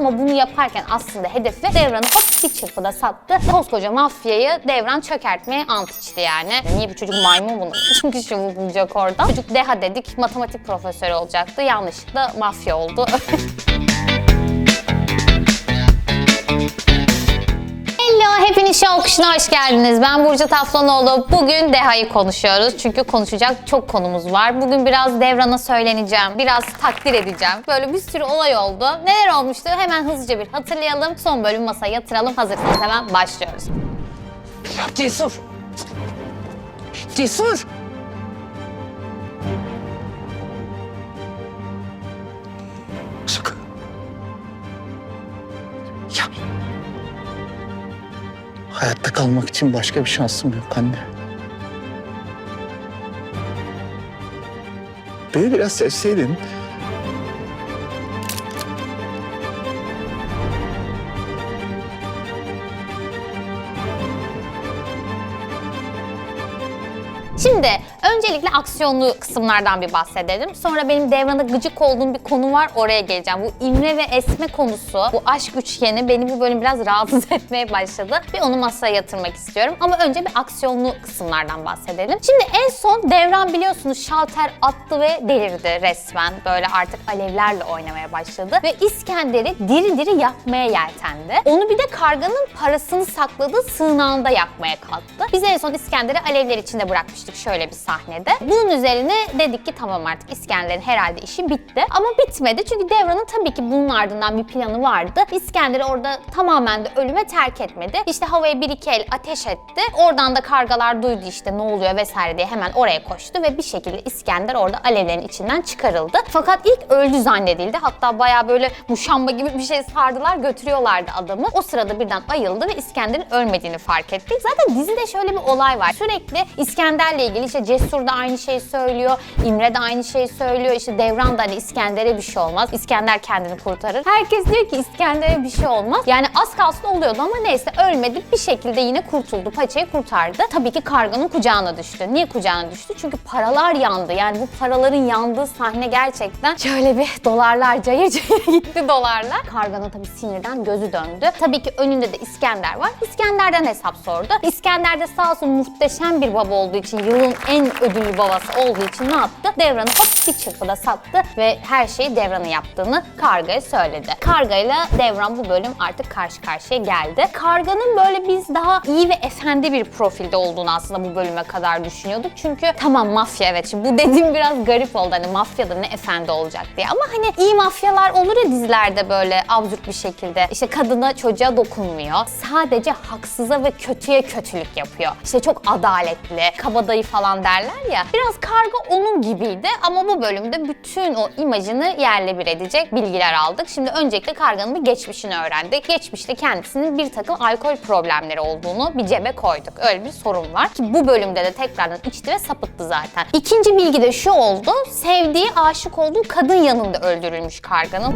ama bunu yaparken aslında hedefi Devran'ı hop bir çırpıda sattı. Koskoca mafyayı Devran çökertmeye ant içti yani. Niye bu çocuk maymun bunu? Çünkü şu bulacak oradan. Çocuk deha dedik matematik profesörü olacaktı. Yanlışlıkla mafya oldu. Hello, hepiniz Show Kuşu'na hoş geldiniz. Ben Burcu Taflanoğlu. Bugün Deha'yı konuşuyoruz. Çünkü konuşacak çok konumuz var. Bugün biraz Devran'a söyleneceğim. Biraz takdir edeceğim. Böyle bir sürü olay oldu. Neler olmuştu? Hemen hızlıca bir hatırlayalım. Son bölüm masaya yatıralım. Hazırsanız hemen başlıyoruz. Cesur. Cesur. Sıkı. Hayatta kalmak için başka bir şansım yok anne. Beni biraz sevseydin. Şimdi öncelikle aksiyonlu kısımlardan bir bahsedelim. Sonra benim Devran'a gıcık olduğum bir konu var. Oraya geleceğim. Bu İmre ve Esme konusu, bu aşk üçgeni beni bu bölüm biraz rahatsız etmeye başladı. Ve onu masaya yatırmak istiyorum. Ama önce bir aksiyonlu kısımlardan bahsedelim. Şimdi en son Devran biliyorsunuz şalter attı ve delirdi resmen. Böyle artık alevlerle oynamaya başladı. Ve İskender'i diri diri yakmaya yeltendi. Onu bir de karganın parasını sakladığı sığınağında yakmaya kalktı. Biz en son İskender'i alevler içinde bırakmıştık şöyle bir sahnede. Bunun üzerine dedik ki tamam artık İskender'in herhalde işi bitti. Ama bitmedi çünkü Devran'ın tabii ki bunun ardından bir planı vardı. İskender'i orada tamamen de ölüme terk etmedi. İşte havaya bir iki el ateş etti. Oradan da kargalar duydu işte ne oluyor vesaire diye hemen oraya koştu ve bir şekilde İskender orada alevlerin içinden çıkarıldı. Fakat ilk öldü zannedildi. Hatta bayağı böyle muşamba gibi bir şey sardılar götürüyorlardı adamı. O sırada birden ayıldı ve İskender'in ölmediğini fark ettik. Zaten dizide şöyle bir olay var. Sürekli İskender'le ilgili işte Cesur da aynı şeyi söylüyor. İmre de aynı şeyi söylüyor. İşte Devran da hani İskender'e bir şey olmaz. İskender kendini kurtarır. Herkes diyor ki İskender'e bir şey olmaz. Yani az kalsın oluyordu ama neyse ölmedi. Bir şekilde yine kurtuldu. Paçayı kurtardı. Tabii ki karganın kucağına düştü. Niye kucağına düştü? Çünkü paralar yandı. Yani bu paraların yandığı sahne gerçekten şöyle bir dolarlar cayır cayır gitti dolarlar. Karganın tabii sinirden gözü döndü. Tabii ki önünde de İskender var. İskender'den hesap sordu. İskender de sağ olsun muhteşem bir baba olduğu için, yılın en ödüllü babası olduğu için ne yaptı? Devran'ı hop bir çırpıda sattı ve her şeyi Devran'ın yaptığını Karga'ya söyledi. Karga'yla Devran bu bölüm artık karşı karşıya geldi. Karga'nın böyle biz daha iyi ve efendi bir profilde olduğunu aslında bu bölüme kadar düşünüyorduk. Çünkü tamam mafya evet şimdi bu dediğim biraz garip oldu. Hani mafyada ne efendi olacak diye. Ama hani iyi mafyalar olur ya dizilerde böyle absürt bir şekilde. İşte kadına çocuğa dokunmuyor. Sadece haksıza ve kötüye kötülük yapıyor. İşte çok adaletli, kabadayı falan derler ya. Biraz karga onun gibiydi ama bu bölümde bütün o imajını yerle bir edecek bilgiler aldık. Şimdi öncelikle karganın bir geçmişini öğrendik. Geçmişte kendisinin bir takım alkol problemleri olduğunu bir cebe koyduk. Öyle bir sorun var ki bu bölümde de tekrardan içti ve sapıttı zaten. İkinci bilgi de şu oldu. Sevdiği, aşık olduğu kadın yanında öldürülmüş karganın.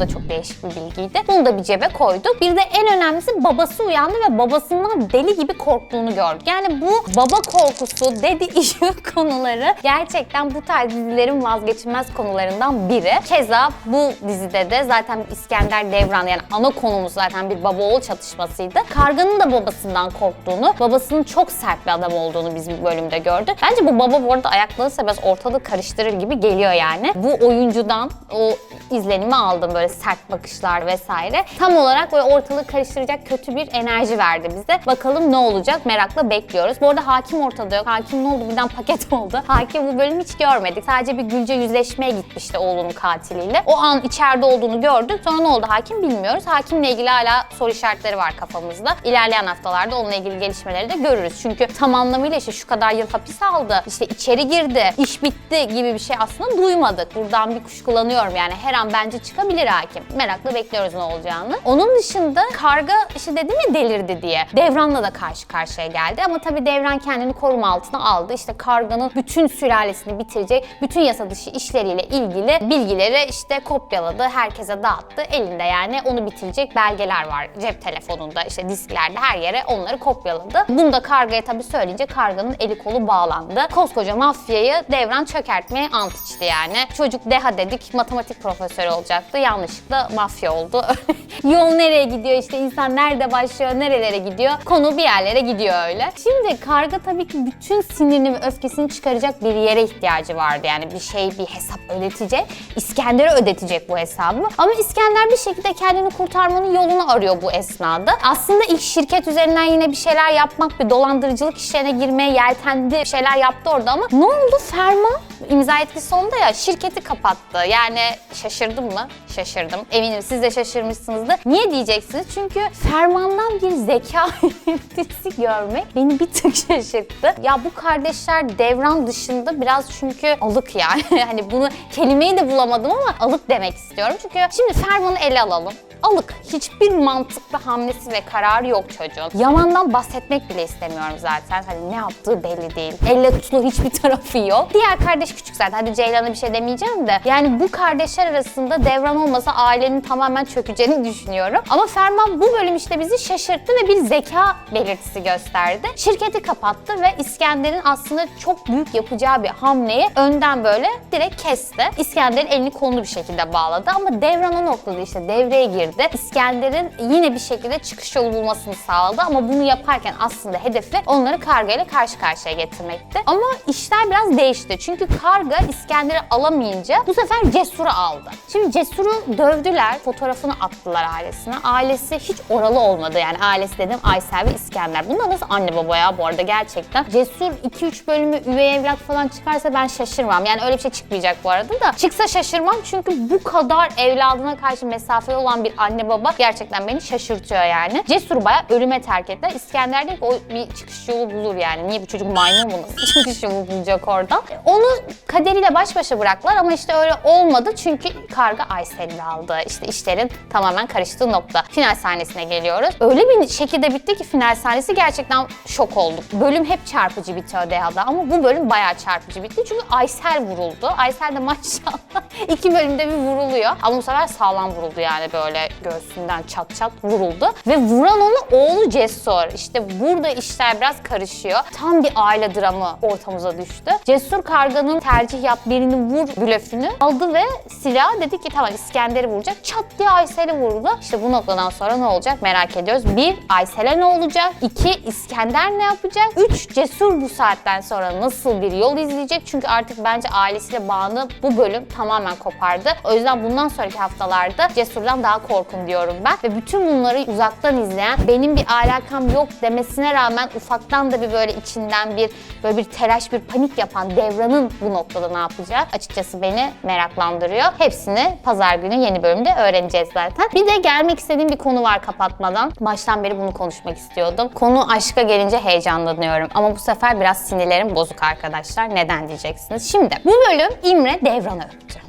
Da çok değişik bir bilgiydi. Bunu da bir cebe koyduk. Bir de en önemlisi babası uyandı ve babasından deli gibi korktuğunu gördük. Yani bu baba korkusu, dedi işi konuları gerçekten bu tarz dizilerin vazgeçilmez konularından biri. Keza bu dizide de zaten İskender Devran yani ana konumuz zaten bir baba oğul çatışmasıydı. Karganın da babasından korktuğunu, babasının çok sert bir adam olduğunu biz bu bölümde gördük. Bence bu baba bu arada ayaklanırsa biraz ortalığı karıştırır gibi geliyor yani. Bu oyuncudan o izlenimi aldım böyle sert bakışlar vesaire. Tam olarak böyle ortalığı karıştıracak kötü bir enerji verdi bize. Bakalım ne olacak merakla bekliyoruz. Bu arada hakim ortada yok. Hakim ne oldu birden paket oldu. Hakim bu bölüm hiç görmedik. Sadece bir Gülce yüzleşmeye gitmişti oğlunun katiliyle. O an içeride olduğunu gördük. Sonra ne oldu hakim bilmiyoruz. Hakimle ilgili hala soru işaretleri var kafamızda. İlerleyen haftalarda onunla ilgili gelişmeleri de görürüz. Çünkü tam anlamıyla işte şu kadar yıl hapis aldı, işte içeri girdi, iş bitti gibi bir şey aslında duymadık. Buradan bir kuşkulanıyorum yani her an bence çıkabilir hakim. Merakla bekliyoruz ne olacağını. Onun dışında karga işte dedim ya delirdi diye. Devran'la da karşı karşıya geldi ama tabii Devran kendini koruma altına aldı. İşte karganın bütün sülalesini bitirecek bütün yasa dışı işleriyle ilgili bilgileri işte kopyaladı, herkese dağıttı. Elinde yani onu bitirecek belgeler var. Cep telefonunda, işte disklerde her yere onları kopyaladı. Bunu da kargaya tabii söyleyince karganın eli kolu bağlandı. Koskoca mafyayı Devran çökertmeye ant içti yani. Çocuk deha dedik matematik profesörü olacaktı. Yanlış yanlışlıkla mafya oldu. Yol nereye gidiyor işte insan nerede başlıyor, nerelere gidiyor. Konu bir yerlere gidiyor öyle. Şimdi karga tabii ki bütün sinirini ve öfkesini çıkaracak bir yere ihtiyacı vardı. Yani bir şey, bir hesap ödetecek. İskender'e ödetecek bu hesabı. Ama İskender bir şekilde kendini kurtarmanın yolunu arıyor bu esnada. Aslında ilk şirket üzerinden yine bir şeyler yapmak, bir dolandırıcılık işlerine girmeye yeltendi, bir şeyler yaptı orada ama ne oldu? Ferman imza etkisi sonunda ya şirketi kapattı. Yani şaşırdım mı? Şaşırdım. Eminim siz de şaşırmışsınızdır. Niye diyeceksiniz? Çünkü fermandan bir zeka yöneticisi görmek beni bir tık şaşırttı. Ya bu kardeşler devran dışında biraz çünkü alık yani. hani bunu kelimeyi de bulamadım ama alık demek istiyorum. Çünkü şimdi fermanı ele alalım alık. Hiçbir mantıklı hamlesi ve kararı yok çocuğun. Yaman'dan bahsetmek bile istemiyorum zaten. Hani ne yaptığı belli değil. Elle tutulur hiçbir tarafı yok. Diğer kardeş küçük zaten. Hadi Ceylan'a bir şey demeyeceğim de. Yani bu kardeşler arasında devran olmasa ailenin tamamen çökeceğini düşünüyorum. Ama Ferman bu bölüm işte bizi şaşırttı ve bir zeka belirtisi gösterdi. Şirketi kapattı ve İskender'in aslında çok büyük yapacağı bir hamleyi önden böyle direkt kesti. İskender'in elini kolunu bir şekilde bağladı ama devran o noktada işte devreye girdi çevirdi. İskender'in yine bir şekilde çıkış yolu bulmasını sağladı ama bunu yaparken aslında hedefi onları karga ile karşı karşıya getirmekti. Ama işler biraz değişti. Çünkü karga İskender'i alamayınca bu sefer Cesur'u aldı. Şimdi Cesur'u dövdüler, fotoğrafını attılar ailesine. Ailesi hiç oralı olmadı. Yani ailesi dedim Aysel ve İskender. Bunlar nasıl anne baba ya bu arada gerçekten. Cesur 2-3 bölümü üvey evlat falan çıkarsa ben şaşırmam. Yani öyle bir şey çıkmayacak bu arada da. Çıksa şaşırmam çünkü bu kadar evladına karşı mesafeli olan bir anne baba gerçekten beni şaşırtıyor yani. Cesur baya ölüme terk ettiler. İskender değil ki o bir çıkış yolu bulur yani. Niye bu çocuk maymun mu? çıkış yolu bulacak oradan. Onu kaderiyle baş başa bıraktılar ama işte öyle olmadı çünkü karga Aysel'i aldı. İşte işlerin tamamen karıştığı nokta. Final sahnesine geliyoruz. Öyle bir şekilde bitti ki final sahnesi gerçekten şok olduk. Bölüm hep çarpıcı bitiyor Deha'da ama bu bölüm bayağı çarpıcı bitti. Çünkü Aysel vuruldu. Aysel de maşallah iki bölümde bir vuruluyor. Ama bu sefer sağlam vuruldu yani böyle Göğsünden çat çat vuruldu. Ve vuran onu oğlu Cesur. İşte burada işler biraz karışıyor. Tam bir aile dramı ortamıza düştü. Cesur Karga'nın tercih yap birini vur blöfünü aldı ve silah dedi ki tamam İskender'i vuracak. Çat diye Aysel'i vurdu. İşte bu noktadan sonra ne olacak merak ediyoruz. Bir, Aysel'e ne olacak? İki, İskender ne yapacak? Üç, Cesur bu saatten sonra nasıl bir yol izleyecek? Çünkü artık bence ailesiyle bağını bu bölüm tamamen kopardı. O yüzden bundan sonraki haftalarda Cesur'dan daha korkunç korkun diyorum ben. Ve bütün bunları uzaktan izleyen benim bir alakam yok demesine rağmen ufaktan da bir böyle içinden bir böyle bir telaş bir panik yapan Devran'ın bu noktada ne yapacağı açıkçası beni meraklandırıyor. Hepsini pazar günü yeni bölümde öğreneceğiz zaten. Bir de gelmek istediğim bir konu var kapatmadan. Baştan beri bunu konuşmak istiyordum. Konu aşka gelince heyecanlanıyorum ama bu sefer biraz sinirlerim bozuk arkadaşlar. Neden diyeceksiniz. Şimdi bu bölüm İmre Devran'ı öptü.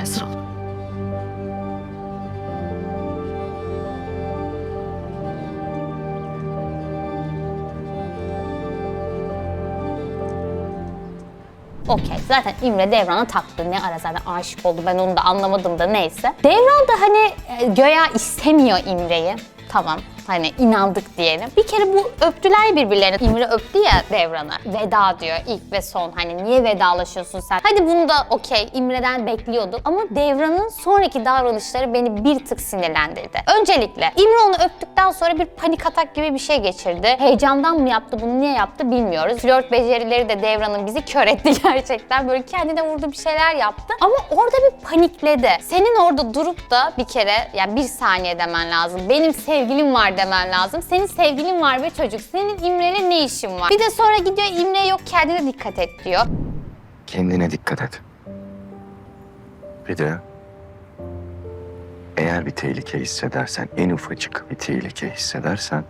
Hazır ol. Okey zaten İmre Devran'a taktı. Ne ara zaten aşık oldu ben onu da anlamadım da neyse. Devran da hani e, göya istemiyor İmre'yi. Tamam Hani inandık diyelim. Bir kere bu öptüler birbirlerini. İmri öptü ya Devran'a. Veda diyor ilk ve son. Hani niye vedalaşıyorsun sen? Hadi bunu da okey İmre'den bekliyorduk. Ama Devran'ın sonraki davranışları beni bir tık sinirlendirdi. Öncelikle İmre onu öptükten sonra bir panik atak gibi bir şey geçirdi. Heyecandan mı yaptı bunu niye yaptı bilmiyoruz. Flört becerileri de Devran'ın bizi kör etti gerçekten. Böyle kendine vurdu bir şeyler yaptı. Ama orada bir panikledi. Senin orada durup da bir kere yani bir saniye demen lazım. Benim sevgilim vardı demen lazım. Senin sevgilin var ve çocuk. Senin İmre'yle ne işin var? Bir de sonra gidiyor İmre yok kendine dikkat et diyor. Kendine dikkat et. Bir de eğer bir tehlike hissedersen, en ufacık bir tehlike hissedersen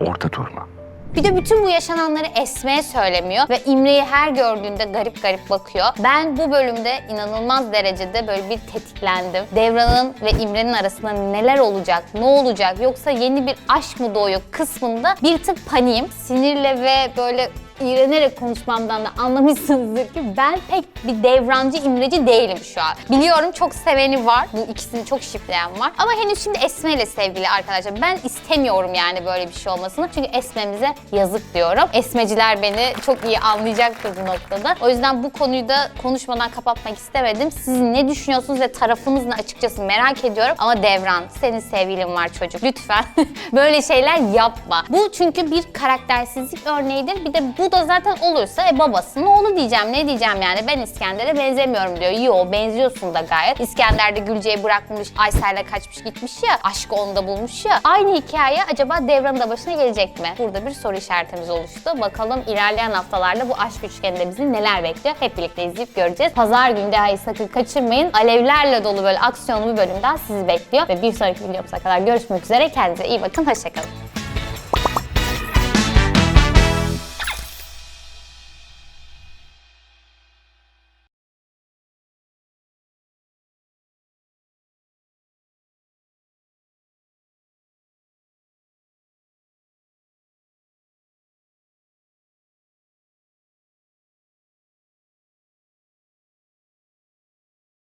orada durma. Bir de bütün bu yaşananları Esme'ye söylemiyor ve İmre'yi her gördüğünde garip garip bakıyor. Ben bu bölümde inanılmaz derecede böyle bir tetiklendim. Devran'ın ve İmre'nin arasında neler olacak, ne olacak yoksa yeni bir aşk mı doğuyor kısmında bir tık paniğim. Sinirle ve böyle iğrenerek konuşmamdan da anlamışsınızdır ki ben pek bir devrancı imreci değilim şu an. Biliyorum çok seveni var. Bu ikisini çok şipleyen var. Ama henüz şimdi Esme ile sevgili arkadaşlar. Ben istemiyorum yani böyle bir şey olmasını. Çünkü Esme'mize yazık diyorum. Esmeciler beni çok iyi anlayacaktır bu noktada. O yüzden bu konuyu da konuşmadan kapatmak istemedim. Siz ne düşünüyorsunuz ve tarafınız ne açıkçası merak ediyorum. Ama Devran senin sevgilin var çocuk. Lütfen böyle şeyler yapma. Bu çünkü bir karaktersizlik örneğidir. Bir de bu da zaten olursa e, babasının oğlu diyeceğim. Ne diyeceğim yani ben İskender'e benzemiyorum diyor. Yo benziyorsun da gayet. İskender de Gülce'yi bırakmış, Aysel'le kaçmış gitmiş ya. Aşkı onda bulmuş ya. Aynı hikaye acaba Devran'ın da başına gelecek mi? Burada bir soru işaretimiz oluştu. Bakalım ilerleyen haftalarda bu aşk üçgeninde bizi neler bekliyor? Hep birlikte izleyip göreceğiz. Pazar günü Deha'yı sakın kaçırmayın. Alevlerle dolu böyle aksiyonlu bir bölüm daha sizi bekliyor. Ve bir sonraki videomuza kadar görüşmek üzere. Kendinize iyi bakın. Hoşçakalın.